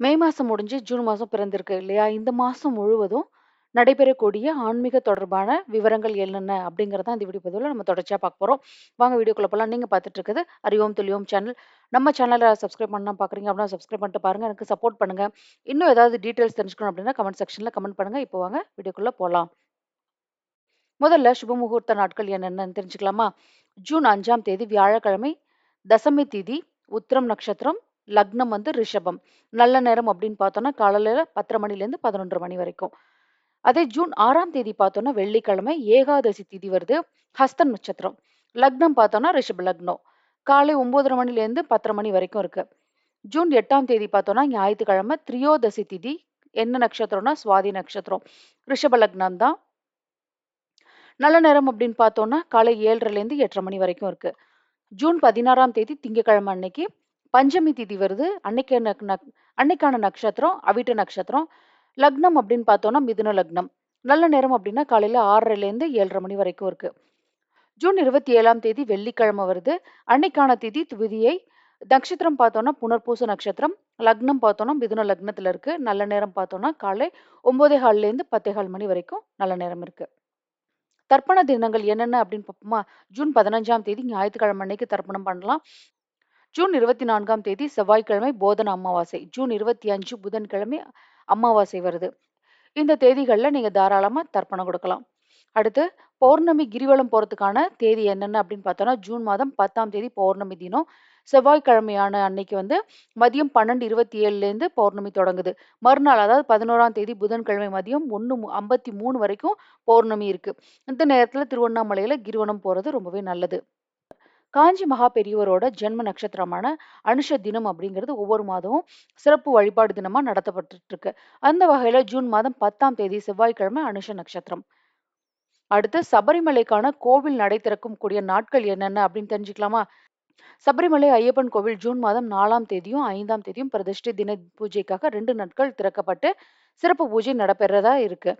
மே மாசம் முடிஞ்சு ஜூன் மாசம் பிறந்திருக்கு இல்லையா? இந்த மாசம் முழுவதும் நடைபெறக்கூடிய ஆன்மீக தொடர்பான விவரங்கள் என்னென்ன அப்படிங்கிறத இந்த வீடியோ பதிவில் நம்ம தொடர்ச்சியாக பார்க்க போகிறோம் வாங்க வீடியோக்குள்ள போகலாம் நீங்கள் பார்த்துட்டு இருக்குது அறிவோம் துளியோம் சேனல். நம்ம சேனலை சப்ஸ்கிரைப் பண்ணா பார்க்குறீங்க அப்படின்னா சப்ஸ்கிரைப் பண்ணிட்டு பாருங்கள் எனக்கு சப்போர்ட் பண்ணுங்க. இன்னும் ஏதாவது டீட்டெயில்ஸ் தெரிஞ்சுக்கணும் அப்படின்னா கமெண்ட் செக்ஷனில் கமெண்ட் பண்ணுங்க. இப்போ வாங்க வீடியோக்குள்ளே போகலாம் முதல்ல சுப முகூர்த்த நாட்கள் என்னென்னு தெரிஞ்சுக்கலாமா? ஜூன் அஞ்சாம் தேதி வியாழக்கிழமை, தசமி திதி, உத்திரம் நட்சத்திரம், லக்னம் வந்து ரிஷபம். நல்ல நேரம் அப்படின்னு பார்த்தோம்னா, காலையில பத்தரை மணிலேருந்து 11:30 மணி வரைக்கும். அதே ஜூன் ஆறாம் தேதி பார்த்தோம்னா, வெள்ளிக்கிழமை ஏகாதசி திதி வருது. ஹஸ்தன் நட்சத்திரம். லக்னம் பார்த்தோம்னா ரிஷப லக்னம். காலை 9:30 மணிலேருந்து பத்தரை மணி வரைக்கும் இருக்கு. ஜூன் எட்டாம் தேதி பார்த்தோம்னா, ஞாயிற்றுக்கிழமை திரியோதசி திதி. என்ன நட்சத்திரம்னா சுவாதி நட்சத்திரம். ரிஷப லக்னம் தான். நல்ல நேரம் அப்படின்னு பார்த்தோம்னா, காலை 7:30லேருந்து 8:30 மணி வரைக்கும் இருக்கு. ஜூன் 16ஆம் தேதி திங்கக்கிழமை அன்னைக்கு பஞ்சமி திதி வருது. அன்னைக்கு அன்னைக்கான நட்சத்திரம் அவிட்ட நட்சத்திரம். லக்னம் அப்படின்னு பார்த்தோம்னா மிதுன லக்னம். நல்ல நேரம் அப்படின்னா காலையில 6:30லேருந்து 7:30 மணி வரைக்கும் இருக்கு. ஜூன் 27ஆம் தேதி வெள்ளிக்கிழமை வருது. அன்னைக்கான திதி துவிதியை. நட்சத்திரம் பார்த்தோம்னா புனர்பூச நட்சத்திரம். லக்னம் பார்த்தோம்னா மிதுன லக்னத்துல இருக்கு. நல்ல நேரம் பார்த்தோம்னா காலை 9:15லேருந்து 10:15 மணி வரைக்கும் நல்ல நேரம் இருக்கு. தர்ப்பண தினங்கள் என்னென்ன அப்படின்னு பார்ப்போமா? ஜூன் 15ஆம் தேதி ஞாயிற்றுக்கிழமை அன்னைக்கு தர்ப்பணம் பண்ணலாம். ஜூன் 24ஆம் தேதி செவ்வாய்க்கிழமை போதன அமாவாசை. ஜூன் 25 புதன்கிழமை அமாவாசை வருது. இந்த தேதிகள்ல நீங்க தாராளமா தர்ப்பணம் கொடுக்கலாம். அடுத்து பௌர்ணமி கிரிவலம் போறதுக்கான தேதி என்னென்ன அப்படின்னு பார்த்தோன்னா ஜூன் மாதம் 10ஆம் தேதி பௌர்ணமி தினம். செவ்வாய்க்கிழமையான அன்னைக்கு வந்து மதியம் 12:27லேருந்து பௌர்ணமி தொடங்குது. மறுநாள் அதாவது 11ஆம் தேதி புதன்கிழமை மதியம் 1:53 வரைக்கும் பௌர்ணமி இருக்கு. இந்த நேரத்துல திருவண்ணாமலையில கிரிவலம் போறது ரொம்பவே நல்லது. காஞ்சி மகா பெரியவரோட ஜென்ம நட்சத்திரமான அனுஷ தினம் அப்படிங்கிறது ஒவ்வொரு மாதமும் சிறப்பு வழிபாடு தினமா நடத்தப்பட்டு இருக்கு. அந்த வகையில் ஜூன் மாதம் 10ஆம் தேதி செவ்வாய்க்கிழமை அனுஷ நட்சத்திரம். அடுத்து சபரிமலைக்கான கோவில் நடை திறக்கும் கூடிய நாட்கள் என்னென்ன அப்படின்னு தெரிஞ்சுக்கலாமா? சபரிமலை ஐயப்பன் கோவில் ஜூன் மாதம் நாலாம் தேதியும், ஐந்தாம் தேதியும் பிரதிஷ்டை தின பூஜைக்காக ரெண்டு நாட்கள் திறக்கப்பட்டு சிறப்பு பூஜை நடைபெறதா இருக்கு.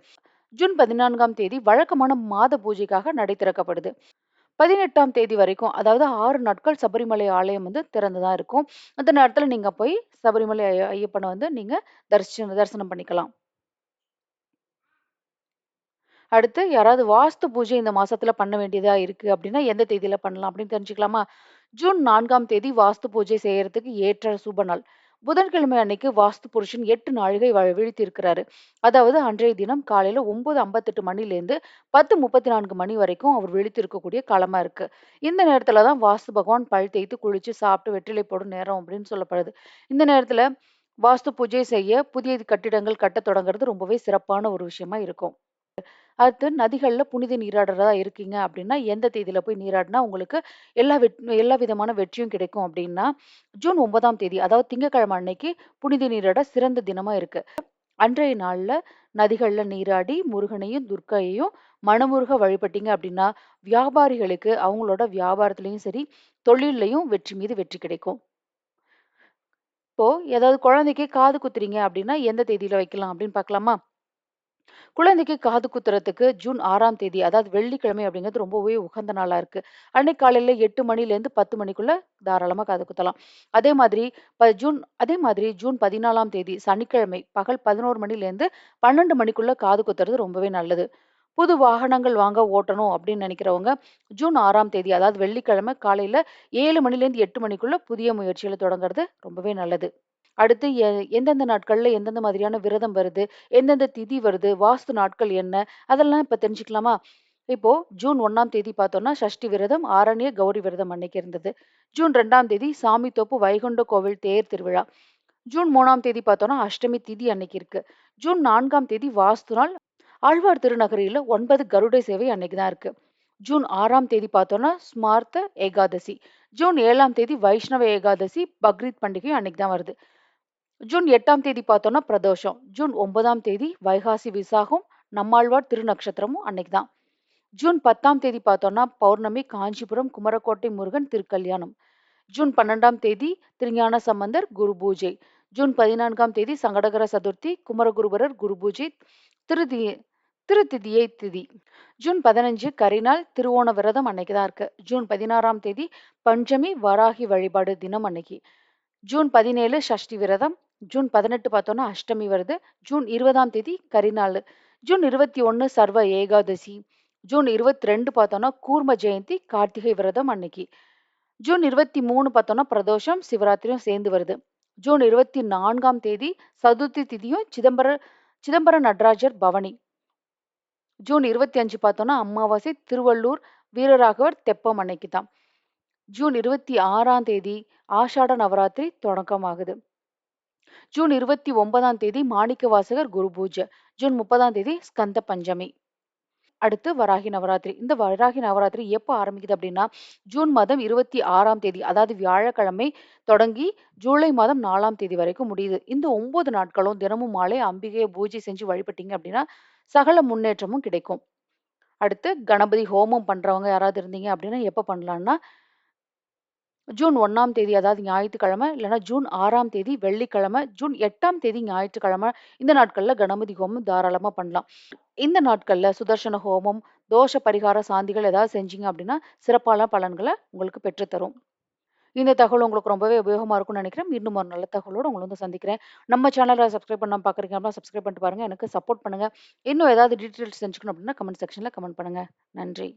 ஜூன் 14ஆம் தேதி வழக்கமான மாத பூஜைக்காக நடை திறக்கப்படுது. 18ஆம் தேதி வரைக்கும் அதாவது ஆறு நாட்கள் சபரிமலை ஆலயம் வந்து திறந்து தான் இருக்கும். அந்த நேரத்தில் நீங்கள் போய் சபரிமலை ஐயப்பனை வந்து நீங்கள் தரிசன தரிசனம் பண்ணிக்கலாம். அடுத்து யாராவது வாஸ்து பூஜை இந்த மாசத்துல பண்ண வேண்டியதா இருக்கு அப்படின்னா, எந்த தேதியில பண்ணலாம் அப்படின்னு தெரிஞ்சுக்கலாமா? ஜூன் நான்காம் தேதி வாஸ்து பூஜை செய்யறதுக்கு ஏற்ற சுப நாள். புதன்கிழமை அன்னைக்கு வாஸ்து புருஷன் எட்டு நாழிகை வீழ்த்தியிருக்கிறாரு அதாவது அன்றைய தினம் காலையில 9:58 மணிலேருந்து 10:34 மணி வரைக்கும் அவர் விழித்திருக்கக்கூடிய காலமா இருக்கு. இந்த நேரத்துல தான் வாஸ்து பகவான் பல் தேய்த்து, குளிச்சு, சாப்பிட்டு வெற்றிலை போடும் நேரம் அப்படின்னு சொல்லப்படுது. இந்த நேரத்துல வாஸ்து பூஜை செய்ய புதிய கட்டிடங்கள் கட்டத் தொடங்குறது ரொம்பவே சிறப்பான ஒரு விஷயமா இருக்கும். அடுத்து நதிகள்ல புனித நீராடுறதா இருக்கீங்க அப்படின்னா, எந்த தேதியில போய் நீராடினா உங்களுக்கு எல்லா வெட் எல்லா விதமான வெற்றியும் கிடைக்கும் அப்படின்னா, ஜூன் ஒன்பதாம் தேதி அதாவது திங்கட்கிழமை அன்னைக்கு புனித நீராட சிறந்த தினமா இருக்கு. அன்றைய நாள்ல நதிகள்ல நீராடி முருகனையும், துர்க்கையையும் மனமுருக வழிபட்டீங்க அப்படின்னா, வியாபாரிகளுக்கு அவங்களோட வியாபாரத்திலயும் சரி, தொழிலையும் வெற்றி மீது வெற்றி கிடைக்கும். இப்போ ஏதாவது குழந்தைக்கு காது குத்துறீங்க அப்படின்னா, எந்த தேதியில வைக்கலாம் அப்படின்னு பார்க்கலாமா? குழந்தைக்கு காது குத்துறதுக்கு ஜூன் ஆறாம் தேதி அதாவது வெள்ளிக்கிழமை அப்படிங்கிறது ரொம்பவே உகந்த நாளா இருக்கு. அன்னைக்கு காலையில 8 மணிலேருந்து 10 மணிக்குள்ள தாராளமா காது குத்தலாம். அதே மாதிரி ப ஜூன் அதே மாதிரி ஜூன் 14ஆம் தேதி சனிக்கிழமை பகல் 11 மணிலேருந்து 12 மணிக்குள்ள காது குத்துறது ரொம்பவே நல்லது. புது வாகனங்கள் வாங்க ஓட்டணும் அப்படின்னு நினைக்கிறவங்க, ஜூன் ஆறாம் தேதி அதாவது வெள்ளிக்கிழமை காலையில 7 மணிலேருந்து 8 மணிக்குள்ள புதிய முயற்சிகளை தொடங்குறது ரொம்பவே நல்லது. அடுத்து எ எந்தெந்த நாட்கள்ல எந்தெந்த மாதிரியான விரதம் வருது, எந்தெந்த திதி வருது, வாஸ்து நாட்கள் என்ன, அதெல்லாம் இப்ப தெரிஞ்சுக்கலாமா? இப்போ ஜூன் 1ஆம் தேதி பார்த்தோம்னா சஷ்டி விரதம், ஆரண்ய கௌரி விரதம் அன்னைக்கு இருந்தது. ஜூன் 2ஆம் தேதி சாமித்தோப்பு வைகுண்ட கோவில் தேர் திருவிழா. ஜூன் 3ஆம் தேதி பார்த்தோம்னா அஷ்டமி திதி அன்னைக்கு இருக்கு. ஜூன் 4ஆம் தேதி வாஸ்து நாள். ஆழ்வார் திருநகரியில 9 கருடை சேவை அன்னைக்கு தான் இருக்கு. ஜூன் 6ஆம் தேதி பார்த்தோம்னா ஸ்மார்த்த ஏகாதசி. ஜூன் 7ஆம் தேதி வைஷ்ணவ ஏகாதசி, பக்ரீத் பண்டிகையும் அன்னைக்கு தான் வருது. ஜூன் எட்டாம் தேதி பார்த்தோம்னா பிரதோஷம். ஜூன் ஒன்பதாம் தேதி வைகாசி விசாகம், நம்மாழ்வார் திருநக்ஷத்திரமும் அன்னைக்கு தான். ஜூன் 10ஆம் தேதி பார்த்தோம்னா பௌர்ணமி, காஞ்சிபுரம் குமரக்கோட்டை முருகன் திருக்கல்யாணம். ஜூன் 12ஆம் தேதி திருஞான சம்பந்தர் குரு பூஜை. ஜூன் 14ஆம் தேதி சங்கடகர சதுர்த்தி, குமரகுருபரர் குரு பூஜை, திருதி திருத்திதியை திதி. ஜூன் 15 கரிநாள், திருவோண விரதம் அன்னைக்கு தான் இருக்கு. ஜூன் 16ஆம் தேதி பஞ்சமி, வராகி வழிபாடு தினம் அன்னைக்கு. ஜூன் 17 சஷ்டி விரதம். ஜூன் பதினெட்டு பார்த்தோன்னா அஷ்டமி வருது. ஜூன் 20ஆம் தேதி கரிநாள் ஜூன் 21 சர்வ ஏகாதசி. ஜூன் இருபத்தி ரெண்டு பார்த்தோன்னா கூர்ம ஜெயந்தி, கார்த்திகை விரதம் அன்னைக்கு. ஜூன் இருபத்தி மூணு பார்த்தோன்னா பிரதோஷம், சிவராத்திரியும் சேர்ந்து வருது. ஜூன் 24ஆம் தேதி சதுர்த்தி திதியும் சிதம்பர சிதம்பர நடராஜர் பவனி. ஜூன் இருபத்தி அஞ்சு பார்த்தோன்னா அமாவாசை, திருவள்ளூர் வீரராகவர் தெப்பம் அன்னைக்கு தான். ஜூன் 26ஆம் தேதி ஆஷாட நவராத்திரி தொடக்கமாகுது. ஜூன் 29ஆம் தேதி மாணிக்கவாசகர் குரு பூஜை. ஜூன் 30ஆம் தேதி ஸ்கந்த பஞ்சமி. அடுத்து வராகி நவராத்திரி. இந்த வராகி நவராத்திரி எப்போ ஆரம்பிக்குது அப்படின்னா, ஜூன் மாதம் 26ஆம் தேதி அதாவது வியாழக்கிழமை தொடங்கி ஜூலை மாதம் நாலாம் தேதி வரைக்கும் முடியுது. இந்த ஒன்பது நாட்களும் தினமும் மாலை அம்பிகையை பூஜை செஞ்சு வழிபட்டீங்க அப்படின்னா, சகல முன்னேற்றமும் கிடைக்கும். அடுத்து கணபதி ஹோமம் பண்றவங்க யாராவது இருந்தீங்க அப்படின்னா எப்ப பண்ணலாம்னா, ஜூன் ஒன்றாம் தேதி அதாவது ஞாயிற்றுக்கிழமை இல்லைன்னா ஜூன் ஆறாம் தேதி வெள்ளிக்கிழமை, ஜூன் எட்டாம் தேதி ஞாயிற்றுக்கிழமை இந்த நாட்களில் கணபதி ஹோமம் தாராளமாக பண்ணலாம். இந்த நாட்களில் சுதர்சன ஹோமம், தோஷ பரிகார சாந்திகள் ஏதாவது செஞ்சீங்க அப்படின்னா, சிறப்பான பலன்களை உங்களுக்கு பெற்றுத்தரும். இந்த தகவல் உங்களுக்கு ரொம்பவே உபயோகமாக இருக்கும்னு நினைக்கிறேன். இன்னும் ஒரு நல்ல தகவலோடு உங்களை வந்து சந்திக்கிறேன். நம்ம சேனலில் சப்ஸ்கிரைப் பண்ண பார்க்குறீங்க அப்படின்னா சப்ஸ்கிரைப் பண்ணிட்டு பாருங்கள் எனக்கு சப்போர்ட் பண்ணுங்க. இன்னும் ஏதாவது டீட்டெயில்ஸ் தெரிஞ்சுக்கணும் அப்படின்னா கமெண்ட் செக்ஷனில் கமெண்ட் பண்ணுங்கள் நன்றி.